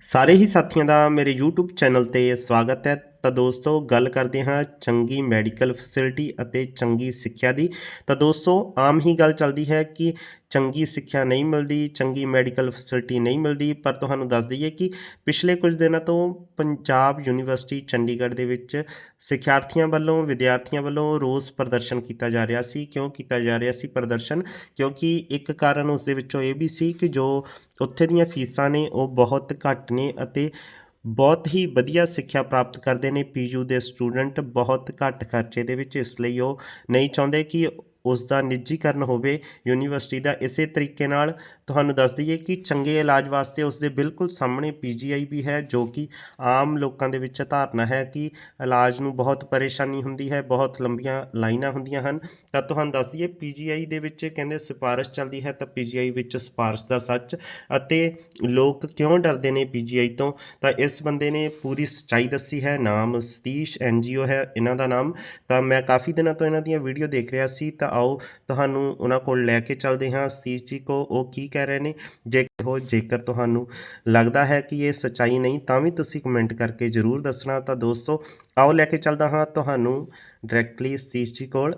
ਸਾਰੇ ਹੀ ਸਾਥੀਆਂ ਦਾ ਮੇਰੇ YouTube ਚੈਨਲ ਤੇ ਸਵਾਗਤ ਹੈ। ਤਾਂ ਦੋਸਤੋ ਗੱਲ ਕਰਦੇ ਹਾਂ ਚੰਗੀ ਮੈਡੀਕਲ ਫੈਸਿਲਿਟੀ ਅਤੇ ਚੰਗੀ ਸਿੱਖਿਆ ਦੀ। ਤਾਂ ਦੋਸਤੋ ਆਮ ਹੀ ਗੱਲ ਚੱਲਦੀ ਹੈ ਕਿ ਚੰਗੀ ਸਿੱਖਿਆ ਨਹੀਂ ਮਿਲਦੀ, ਚੰਗੀ ਮੈਡੀਕਲ ਫੈਸਿਲਿਟੀ ਨਹੀਂ ਮਿਲਦੀ। ਪਰ ਤੁਹਾਨੂੰ ਦੱਸ ਦਈਏ ਕਿ ਪਿਛਲੇ ਕੁਝ ਦਿਨਾਂ ਤੋਂ ਪੰਜਾਬ ਯੂਨੀਵਰਸਿਟੀ ਚੰਡੀਗੜ੍ਹ ਦੇ ਵਿੱਚ ਸਿੱਖਿਆਰਥੀਆਂ ਵੱਲੋਂ, ਵਿਦਿਆਰਥੀਆਂ ਵੱਲੋਂ ਰੋਸ ਪ੍ਰਦਰਸ਼ਨ ਕੀਤਾ ਜਾ ਰਿਹਾ ਸੀ। ਕਿਉਂ ਕੀਤਾ ਜਾ ਰਿਹਾ ਸੀ ਪ੍ਰਦਰਸ਼ਨ? ਕਿਉਂਕਿ ਇੱਕ ਕਾਰਨ ਉਸ ਦੇ ਵਿੱਚੋਂ ਇਹ ਵੀ ਸੀ ਕਿ ਜੋ ਉੱਥੇ ਦੀਆਂ ਫੀਸਾਂ ਨੇ ਉਹ ਬਹੁਤ ਘੱਟ ਨੇ ਅਤੇ ਬਹੁਤ ਹੀ ਵਧੀਆ ਸਿੱਖਿਆ ਪ੍ਰਾਪਤ ਕਰਦੇ ਨੇ ਪੀਯੂ ਦੇ ਸਟੂਡੈਂਟ, ਬਹੁਤ ਘੱਟ ਖਰਚੇ ਦੇ ਵਿੱਚ ਇਸ ਲਈ ਉਹ ਨਹੀਂ ਚਾਹੁੰਦੇ ਕਿ ਉਸ ਦਾ ਨਿੱਜੀਕਰਨ ਹੋਵੇ, ਯੂਨੀਵਰਸਿਟੀ ਦਾ ਇਸੇ ਤਰੀਕੇ ਨਾਲ ਤੁਹਾਨੂੰ ਦੱਸ ਦਈਏ ਕਿ ਚੰਗੇ ਇਲਾਜ ਵਾਸਤੇ ਉਸ ਦੇ ਬਿਲਕੁਲ ਸਾਹਮਣੇ ਪੀਜੀਆਈ ਵੀ ਹੈ, ਜੋ ਕਿ ਆਮ ਲੋਕਾਂ ਦੇ ਵਿੱਚ ਧਾਰਨਾ ਹੈ ਕਿ ਇਲਾਜ ਨੂੰ ਬਹੁਤ ਪਰੇਸ਼ਾਨੀ ਹੁੰਦੀ ਹੈ, ਬਹੁਤ ਲੰਬੀਆਂ ਲਾਈਨਾਂ ਹੁੰਦੀਆਂ ਹਨ। ਤਾਂ ਤੁਹਾਨੂੰ ਦੱਸ ਦਈਏ ਪੀਜੀਆਈ ਦੇ ਵਿੱਚ ਕਹਿੰਦੇ ਸਿਫਾਰਿਸ਼ ਚੱਲਦੀ ਹੈ, ਤਾਂ ਪੀਜੀਆਈ ਵਿੱਚ ਸਿਫਾਰਿਸ਼ ਦਾ ਸੱਚ ਅਤੇ ਲੋਕ ਕਿਉਂ ਡਰਦੇ ਨੇ ਪੀਜੀਆਈ ਤੋਂ? ਤਾਂ ਇਸ ਬੰਦੇ ਨੇ ਪੂਰੀ ਸੱਚਾਈ ਦੱਸੀ ਹੈ, ਨਾਮ ਸਤੀਸ਼ ਐਨਜੀਓ ਹੈ ਇਹਨਾਂ ਦਾ ਨਾਮ। ਤਾਂ ਮੈਂ ਕਾਫੀ ਦਿਨਾਂ ਤੋਂ ਇਹਨਾਂ ਦੀਆਂ ਵੀਡੀਓ ਦੇਖ ਰਿਹਾ ਸੀ, ਤਾਂ ਆਓ ਤੁਹਾਨੂੰ ਉਹਨਾਂ ਕੋਲ ਲੈ ਕੇ ਚੱਲਦੇ ਹਾਂ। ਸਤੀਸ਼ ਜੀ ਕੋ ਉਹ ਕੀ ਕਹਿ ਰਹੇ ਨੇ, ਜੇ ਹੋ ਜੇਕਰ ਤੁਹਾਨੂੰ ਲੱਗਦਾ ਹੈ ਕਿ ਇਹ ਸੱਚਾਈ ਨਹੀਂ, ਤਾਂ ਵੀ ਤੁਸੀਂ ਕਮੈਂਟ ਕਰਕੇ ਜ਼ਰੂਰ ਦੱਸਣਾ। ਤਾਂ ਦੋਸਤੋ, ਆਓ ਲੈ ਕੇ ਚੱਲਦਾ ਹਾਂ ਤੁਹਾਨੂੰ ਡਾਇਰੈਕਟਲੀ ਸਤੀਸ਼ ਜੀ ਕੋਲ।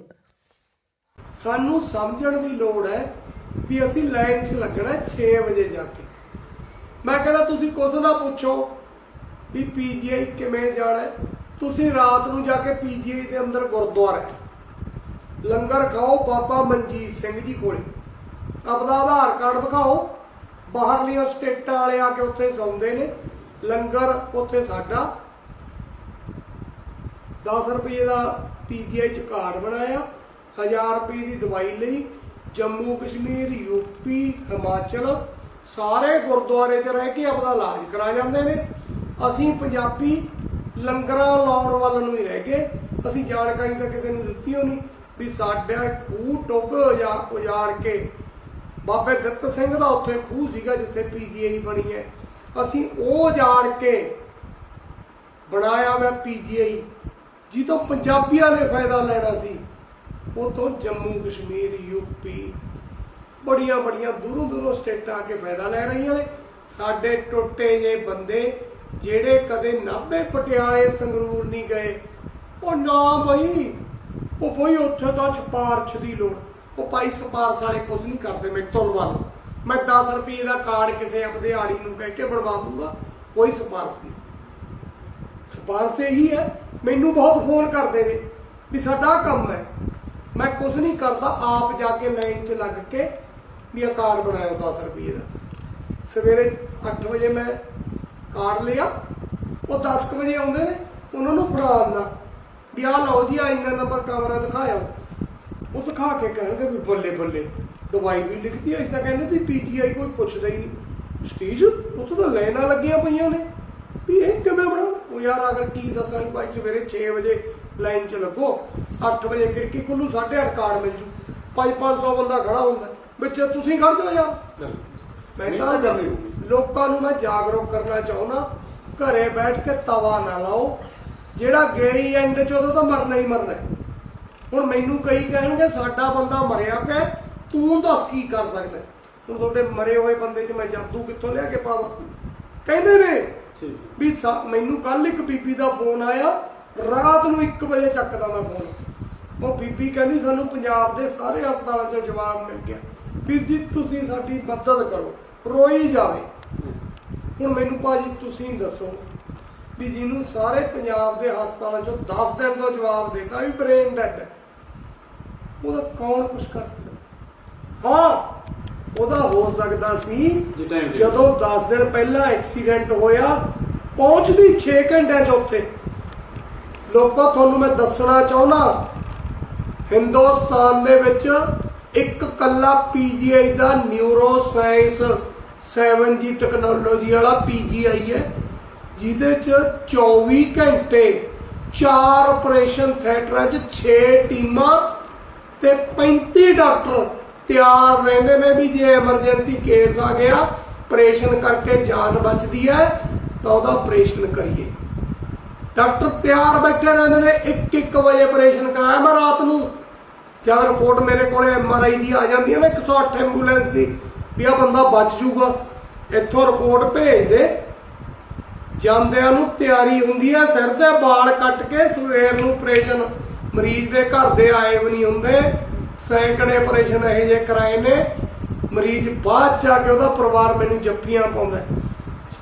ਸਾਨੂੰ ਸਮਝਣ ਦੀ ਲੋੜ ਹੈ ਵੀ ਅਸੀਂ ਲਾਈਨ 'ਚ ਲੱਗਣਾ 6 ਵਜੇ ਜਾ ਕੇ। ਮੈਂ ਕਹਿੰਦਾ, ਤੁਸੀਂ ਕੁਛ ਨਾ ਪੁੱਛੋ ਵੀ ਪੀਜੀਆਈ ਕਿਵੇਂ ਜਾਣਾ ਤੁਸੀਂ ਰਾਤ ਨੂੰ ਜਾ ਕੇ ਪੀਜੀਆਈ ਦੇ ਅੰਦਰ ਗੁਰਦੁਆਰਾ ਲੰਗਰ ਖਾਓ ਬਾਬਾ ਮਨਜੀਤ ਸਿੰਘ ਜੀ ਕੋਲੇ। ਆਪਦਾ ਆਧਾਰ ਕਾਰਡ ਦਿਖਾਓ ਬਾਹਰਲੀਆਂ ਸਟੇਟਾਂ ਵਾਲੇ ਆ ਕੇ ਉੱਥੇ ਸੌਂਦੇ ਨੇ। ਲੰਗਰ ਉੱਥੇ ਸਾਡਾ। 10 ਰੁਪਏ ਦਾ ਪੀਜੀਆਈ ਚ ਕਾਰਡ ਬਣਾਇਆ। 1000 ਰੁਪਏ ਦੀ ਦਵਾਈ ਲਈ। ਜੰਮੂ ਕਸ਼ਮੀਰ ਯੂਪੀ ਹਿਮਾਚਲ ਸਾਰੇ ਗੁਰਦੁਆਰੇ 'ਚ ਰਹਿ ਕੇ ਆਪਣਾ ਇਲਾਜ ਕਰਾ ਜਾਂਦੇ ਨੇ। ਅਸੀਂ ਪੰਜਾਬੀ ਲੰਗਰਾਂ ਲਾਉਣ ਵੱਲ ਨੂੰ ਹੀ ਰਹਿ ਗਏ। ਅਸੀਂ ਜਾਣਕਾਰੀ ਤਾਂ ਕਿਸੇ ਨੂੰ ਦਿੱਤੀ ਹੋਣੀ ਵੀ ਸਾਡਾ ਖੂਹ ਟੁੱਬ ਉਜਾ ਉਜਾੜ ਕੇ ਬਾਬੇ ਦਿੱਤ ਸਿੰਘ ਦਾ ਉੱਥੇ ਖੂਹ ਸੀਗਾ ਜਿੱਥੇ ਪੀਜੀਆਈ ਬਣੀ ਹੈ। ਅਸੀਂ ਉਹ ਜਾਣ ਕੇ ਬਣਾਇਆ ਮੈਂ ਪੀਜੀਆਈ ਜੀ ਤੋਂ ਪੰਜਾਬੀਆਂ ਨੇ ਫਾਇਦਾ ਲੈਣਾ ਸੀ। ਉਹ ਤੋਂ ਜੰਮੂ, ਕਸ਼ਮੀਰ ਯੂਪੀ ਬੜੀਆਂ ਬੜੀਆਂ ਦੂਰੋਂ ਦੂਰੋਂ ਸਟੇਟਾਂ ਆ ਕੇ ਫਾਇਦਾ ਲੈ ਰਹੀਆਂ ਨੇ। ਸਾਡੇ ਟੁੱਟੇ ਜੇ ਬੰਦੇ ਜਿਹੜੇ ਕਦੇ ਨਾਭੇ ਪਟਿਆਲੇ ਸੰਗਰੂਰ ਨਹੀਂ ਗਏ, ਉਹ ਨਾ ਬਈ, ਉਹ ਬਈ ਉੱਥੇ ਤਾਂ ਸਿਫਾਰਸ਼ ਦੀ ਲੋੜ। ਉਹ ਭਾਈ ਸਿਫਾਰਸ਼ ਵਾਲੇ ਕੁਝ ਨਹੀਂ ਕਰਦੇ ਮੇਰੇ ਤੋਂ ਲਵਾ ਲਓ। ਮੈਂ 10 ਰੁਪਏ ਦਾ ਕਾਰਡ ਕਿਸੇ ਆਪਦੇ ਆੜੀ ਨੂੰ ਕਹਿ ਕੇ ਬਣਵਾ ਦੂੰਗਾ, ਕੋਈ ਸਿਫਾਰਸ਼ ਨਹੀਂ। ਸਿਫਾਰਸ਼ ਇਹੀ ਹੈ, ਮੈਨੂੰ ਬਹੁਤ ਫੋਨ ਕਰਦੇ ਨੇ ਵੀ ਸਾਡਾ ਕੰਮ ਹੈ। ਮੈਂ ਕੁਝ ਨਹੀਂ ਕਰਦਾ, ਆਪ ਜਾ ਕੇ ਲਾਈਨ 'ਚ ਲੱਗ ਕੇ ਵੀ ਇਹ ਕਾਰਡ ਬਣਾਇਓ 10 ਰੁਪਏ ਦਾ। ਸਵੇਰੇ 8 ਵਜੇ ਮੈਂ ਕਾਰਡ ਲਿਆ, ਉਹ 10 ਕੁ ਵਜੇ ਆਉਂਦੇ ਨੇ, ਉਹਨਾਂ ਨੂੰ ਫੜਾ ਆਉਂਦਾ ਵੀ ਆਹ ਲਓ ਜੀ ਆ ਇੰਨਾ ਨੰਬਰ ਕਮਰਾ ਦਿਖਾਇਓ। ਉਹ ਦਿਖਾ ਕੇ ਕਹਿੰਦੇ ਵੀ ਬੱਲੇ ਬੱਲੇ। ਦਵਾਈ ਵੀ ਲਿਖਦੀ ਐ ਤਾਂ ਕਹਿੰਦੇ ਸੀ ਪੀਜੀਆਈ ਕੋਈ ਪੁੱਛਦਾ ਹੀ ਨਹੀਂ। ਸਟੇਜ ਉੱਥੋਂ ਤਾਂ ਲਾਈਨਾਂ ਲੱਗੀਆਂ ਪਈਆਂ ਨੇ। ਵੀ ਇਹ ਕਿਵੇਂ ਬਣਾ ਉਹ ਯਾਰ ਅਗਰ ਕੀ ਦੱਸਾਂ ਭਾਈ ਸਵੇਰੇ 6 ਵਜੇ ਲਾਈਨ 'ਚ ਲੱਗੋ 8 ਵਜੇ ਖਿੜਕੀ ਖੁੱਲੂ 8:30 ਕਾਰਡ ਮਿਲ ਜੂ। 5-500 ਬੰਦਾ ਖੜਾ ਹੁੰਦਾ। ਵਿੱਚ ਤੁਸੀਂ ਖੜ ਜਾਓ ਯਾਰ। ਮੈਂ ਤਾਂ ਲੋਕਾਂ ਨੂੰ ਮੈਂ ਜਾਗਰੂਕ ਕਰਨਾ ਚਾਹੁੰਦਾ ਘਰੇ ਬੈਠ ਕੇ ਤਵਾ ਨਾ ਲਾਓ। ਜਿਹੜਾ ਗਈ ਐਂਡ 'ਚ ਉਦੋਂ ਤਾਂ ਮਰਨਾ ਹੀ ਮਰਨਾ ਹੈ। ਹੁਣ ਮੈਨੂੰ ਕਈ ਕਹਿਣਗੇ ਸਾਡਾ ਬੰਦਾ ਮਰਿਆ ਪਿਆ ਤੂੰ ਦੱਸ ਕੀ ਕਰ ਸਕਦਾ? ਹੁਣ ਤੁਹਾਡੇ ਮਰੇ ਹੋਏ ਬੰਦੇ 'ਚ ਮੈਂ ਜਾਦੂ ਕਿੱਥੋਂ ਲਿਆ ਕੇ ਪਾਵਾਂ? ਕਹਿੰਦੇ ਨੇ ਵੀ ਮੈਨੂੰ ਕੱਲ ਇੱਕ ਬੀਬੀ ਦਾ ਫੋਨ ਆਇਆ ਰਾਤ ਨੂੰ 1 ਵਜੇ ਚੱਕਦਾ ਮੈਂ ਫੋਨ। ਉਹ ਬੀਬੀ ਕਹਿੰਦੀ ਸਾਨੂੰ ਪੰਜਾਬ ਦੇ ਸਾਰੇ ਹਸਪਤਾਲਾਂ 'ਚੋਂ ਜਵਾਬ ਮਿਲ ਗਿਆ। ਵੀਰ ਜੀ ਤੁਸੀਂ ਸਾਡੀ ਮਦਦ ਕਰੋ ਰੋਈ ਜਾਵੇ। ਹੁਣ ਮੈਨੂੰ ਭਾਜੀ ਤੁਸੀਂ ਦੱਸੋ ਵੀ ਜਿਹਨੂੰ ਸਾਰੇ ਪੰਜਾਬ ਦੇ ਹਸਪਤਾਲਾਂ 'ਚੋਂ 10 ਦਿਨ ਦਾ ਜਵਾਬ ਦੇਤਾ ਵੀ ਬ੍ਰੇਨ ਡੈਡ ਹੈ। ਉਹਦਾ ਕੌਣ ਕੁਝ ਕਰ ਸਕਦਾ? ਹਾਂ ਉਹਦਾ ਹੋ ਸਕਦਾ ਸੀ ਜਦੋਂ 10 ਦਿਨ ਪਹਿਲਾਂ ਐਕਸੀਡੈਂਟ ਹੋਇਆ ਪਹੁੰਚਦੀ 6 ਘੰਟਿਆਂ 'ਚ ਉੱਥੇ। ਲੋਕੋ ਤੁਹਾਨੂੰ ਮੈਂ ਦੱਸਣਾ ਚਾਹੁੰਦਾ ਹਿੰਦੁਸਤਾਨ ਦੇ ਵਿੱਚ ਇੱਕ ਕੱਲਾ ਪੀਜੀਆਈ ਦਾ ਨਿਊਰੋ ਸਾਇੰਸ 7G ਟੈਕਨੋਲੋਜੀ ਵਾਲਾ ਪੀਜੀਆਈ ਹੈ ਜਿਹਦੇ 'ਚ 24 ਘੰਟੇ 4 ਆਪਰੇਸ਼ਨ ਥੀਏਟਰਾਂ 'ਚ 6 ਟੀਮਾਂ ਤੇ 35 ਡਾਕਟਰ ਤਿਆਰ ਰਹਿੰਦੇ ਨੇ ਵੀ ਜੇ ਐਮਰਜੈਂਸੀ ਕੇਸ ਆ ਗਿਆ ਆਪਰੇਸ਼ਨ ਕਰਕੇ ਜਾਨ ਬਚਦੀ ਹੈ, ਤਾਂ ਉਹਦਾ ਆਪਰੇਸ਼ਨ ਕਰੀਏ। ਡਾਕਟਰ ਤਿਆਰ ਬੈਠੇ ਰਹਿੰਦੇ ਨੇ 1-1 ਵਜੇ ਆਪਰੇਸ਼ਨ ਕਰਾਇਆ ਮੈਂ ਰਾਤ ਨੂੰ। ਜਦ ਰਿਪੋਰਟ ਮੇਰੇ ਕੋਲੇ ਐਮਆਰਆਈ ਦੀ ਆ ਜਾਂਦੀ ਹੈ ਨਾ 108 ਐਂਬੂਲੈਂਸ ਦੀ, ਵੀ ਆ ਬੰਦਾ ਬਚ ਜੂਗਾ ਇੱਥੋਂ ਰਿਪੋਰਟ ਭੇਜ ਦੇ ਜਾਂਦਿਆਂ ਨੂੰ ਤਿਆਰੀ ਹੁੰਦੀ ਹੈ, ਸਿਰ ਤੇ ਵਾਲ ਕੱਟ ਕੇ ਸਵੇਰ ਨੂੰ ਆਪਰੇਸ਼ਨ ਮਰੀਜ਼ ਦੇ ਘਰ ਦੇ ਆਏ ਵੀ ਨਹੀਂ ਹੁੰਦੇ। ਸੈਂਕੜੇ ਆਪਰੇਸ਼ਨ ਇਹੋ ਜਿਹੇ ਕਰਾਏ ਨੇ। ਮਰੀਜ਼ ਬਾਅਦ ਚ ਕੇ ਉਹਦਾ ਪਰਿਵਾਰ ਮੈਨੂੰ ਜੱਫੀਆਂ ਪਾਉਂਦਾ ਹੈ।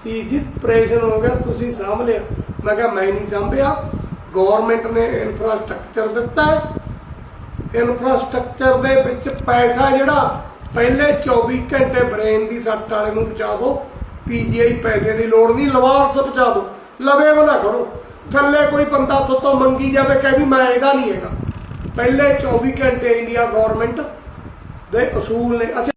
ਜੀ ਆਪਰੇਸ਼ਨ ਹੋ ਗਿਆ, ਤੁਸੀਂ ਸਾਂਭ ਲਿਆ। ਮੈਂ ਕਿਹਾ, ਮੈਂ ਨਹੀਂ ਸਾਂਭਿਆ। ਗਵਰਨਮੈਂਟ ਨੇ ਇਨਫਰਾਸਟ੍ਰਕਚਰ ਦਿੱਤਾ ਇਨਫਰਾਸਟ੍ਰਕਚਰ ਦੇ ਵਿੱਚ ਪੈਸਾ ਜਿਹੜਾ, ਪਹਿਲੇ 24 ਘੰਟੇ ਬ੍ਰੇਨ ਦੀ ਸੱਟ ਵਾਲੇ ਨੂੰ ਬਚਾ ਦਿਓ। ਪੀਜੀਆਈ ਪੈਸੇ ਦੀ ਲੋੜ ਨਹੀਂ, ਲਵਾਰਸ ਬਚਾ ਦਿਓ। ਲਵੇ ਬਣਾ ਖੜੋ। ਥੱਲੇ ਕੋਈ ਬੰਦਾ ਤੋਂ ਮੰਗੀ ਜਾਵੇ, ਕਹੇ ਵੀ ਮੈਂ ਇਹਦਾ ਨਹੀਂ ਹੈਗਾ। ਪਹਿਲੇ 24 ਘੰਟੇ ਇੰਡੀਆ ਗਵਰਨਮੈਂਟ ਦੇ ਅਸੂਲ ਨੇ। ਅੱਛਾ